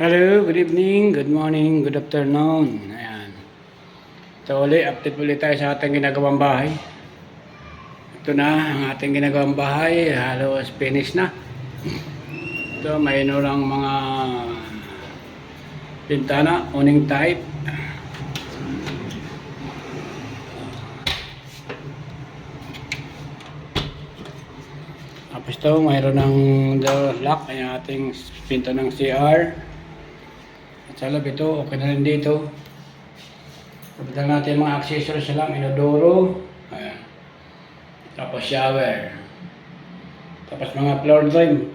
Hello, good evening, good morning, good afternoon. Ayan. Ito ulit, update ulit tayo sa ating ginagawang bahay. Ito na ang ating ginagawang bahay, halos finish na. Ito, may lang mga pintana, uning type. Tapos ito, mayroon ng door lock, ay ating pinto ng CR. At sa loob ito, okay na rin dito. Kapital natin mga accessories na lang, inodoro. Ayan. Tapos shower. Tapos mga floor drain.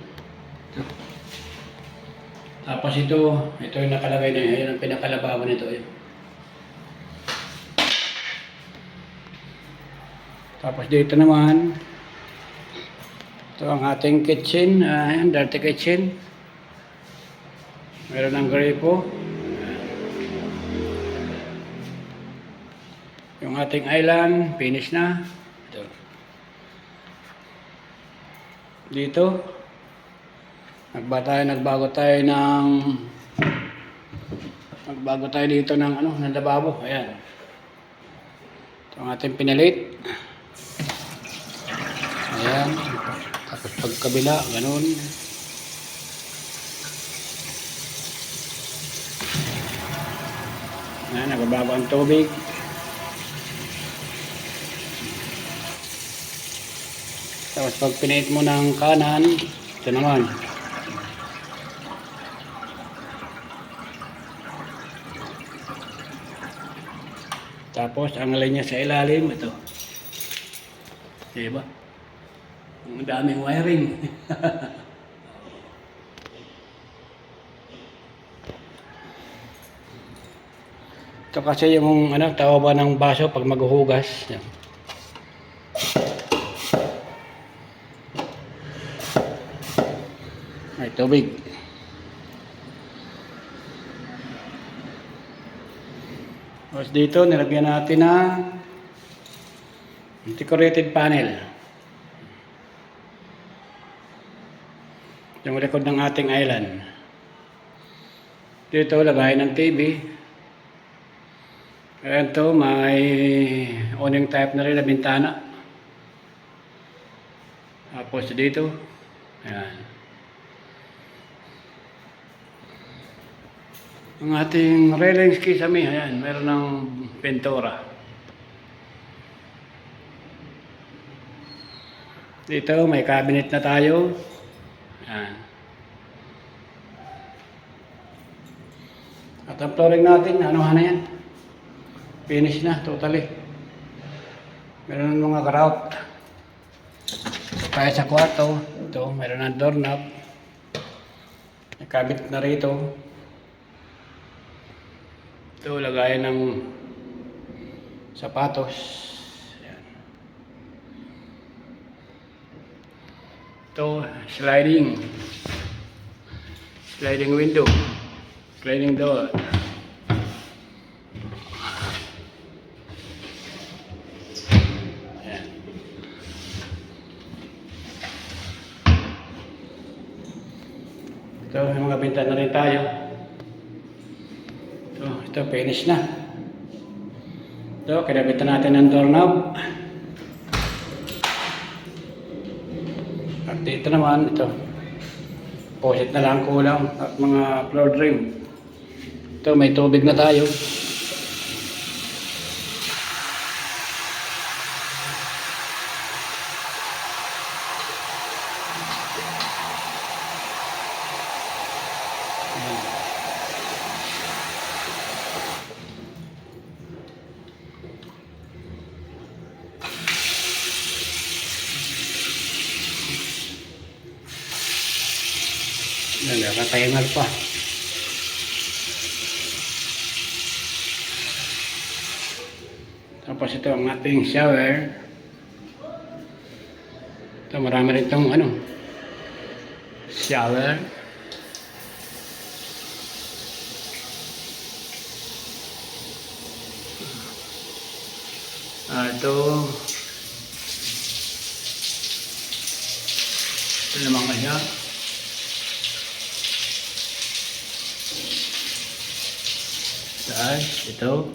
Tapos ito, ito yung nakalagay na yun, ang pinakalabawan nito. Yun. Tapos dito naman, ito ang ating kitchen, ayan, dirty kitchen. Meron ng gripo. Yung ating island, finish na. Ito. Dito, nagba tayo, nagbago tayo ng nagbago tayo dito ng ano, ng lababo. Ayan. Ito ang ating pinalit. Ayan. Tapos pagkabila, ganun. Ayan, nagbabago ang tubig. Tapos pag pinait mo ng kanan, ito naman. Tapos ang alay niya sa ilalim, ito. Diba? Ang daming wiring. Ito kasi yung ano, tawa ba ng baso pag maghuhugas. Yan. May tubig. Tapos dito, nilagyan natin ng decorated panel. Yung record ng ating island. Dito, lagay ng TV. Ito, may awning type na rin na bintana. Tapos dito, ayan. Ang ating railings kisame, ayan, meron ng pintura. Dito, may cabinet na tayo. Ayan. At ang flooring natin, ano na yan? Finish na, totally. Meron ng mga grout. Kaya sa kwarto, ito, meron ng doorknob. May cabinet na rito. Ito, lagayan ng sapatos. Ayan. Ito, sliding. Sliding window. Sliding door. Ito, may mga bintana na rin tayo. Ito, ito, finish na. Ito, kinabitan natin ng doorknob. At dito naman, ito. Posit na lang kulang at mga floor drain. Ito, may tubig na tayo. Yan, nakatayangal pa. Tapos ito ang ating shower. Ito marami rin itong ano, shower. Ah, ito. Ito naman kaya. Guys, ito.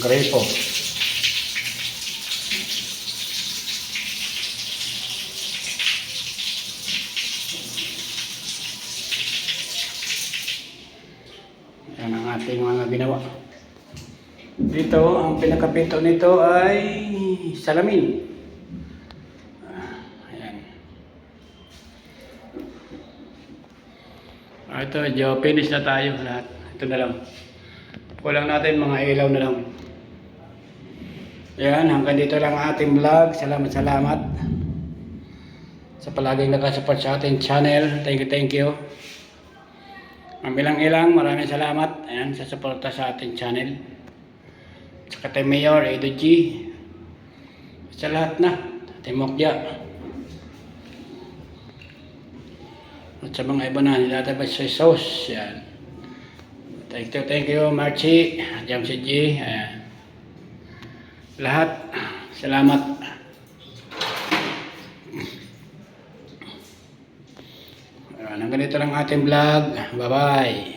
Grepo. Yan ang ating mga ginawa. Dito, ang pinakapinto nito ay salamin. Ah, Ayan. Ah, ito, medyo finish na tayo lahat. Ito na lang. Kulang natin mga ilaw na lang. Yan, hanggang dito lang ang ating vlog. Salamat, salamat. Sa palaging nakasupport sa ating channel. Thank you, thank you. Ang ilang-ilang, maraming salamat. Ayan, sa suporta sa ating channel. Sa kay Mayor, Edo G. Sa lahat na. Timokya. At sa mga iba na nilalabas sa sauce. Yan. Thank you, thank you, Marchi, Jamsi G. Ayan. Lahat, salamat. Hanggang dito lang ating vlog. Bye-bye.